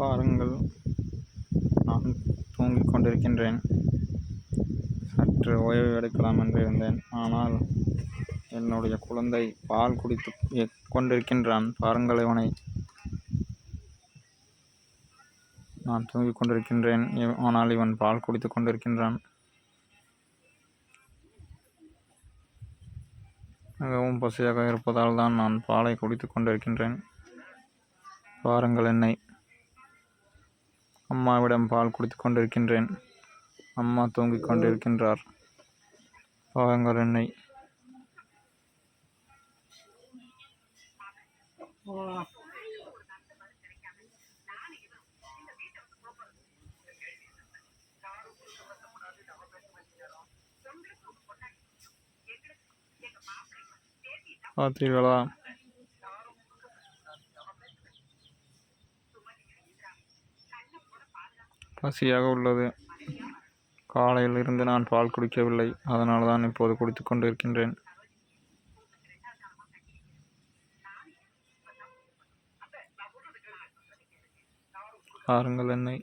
பாருங்கள். நான் தூங்கிக் கொண்டிருக்கின்றேன். சற்று ஓய்வு எடுக்கலாம் என்று இருந்தேன். ஆனால் என்னுடைய குழந்தை பால் குடித்து கொண்டிருக்கின்றான். பாருங்கள் இவனை. நான் தூங்கிக் கொண்டிருக்கின்றேன். ஆனால் இவன் பால் குடித்துக் கொண்டிருக்கின்றான். மிகவும் பசியாக இருப்பதால் தான் நான் பாலை குடித்துக் கொண்டிருக்கின்றேன். பாருங்கள் என்னை. அம்மாவிடம் பால் குடித்துக் கொண்டிருக்கின்றேன். அம்மா தூங்கிக் கொண்டிருக்கின்றார். பாருங்கள் என்னை. பார்த்தீர்களா பசியாக உள்ளது. காலையில் இருந்து நான் பால் குடிக்கவில்லை. அதனால் தான் இப்போது குடித்து கொண்டிருக்கின்றேன். பாருங்கள் என்னை.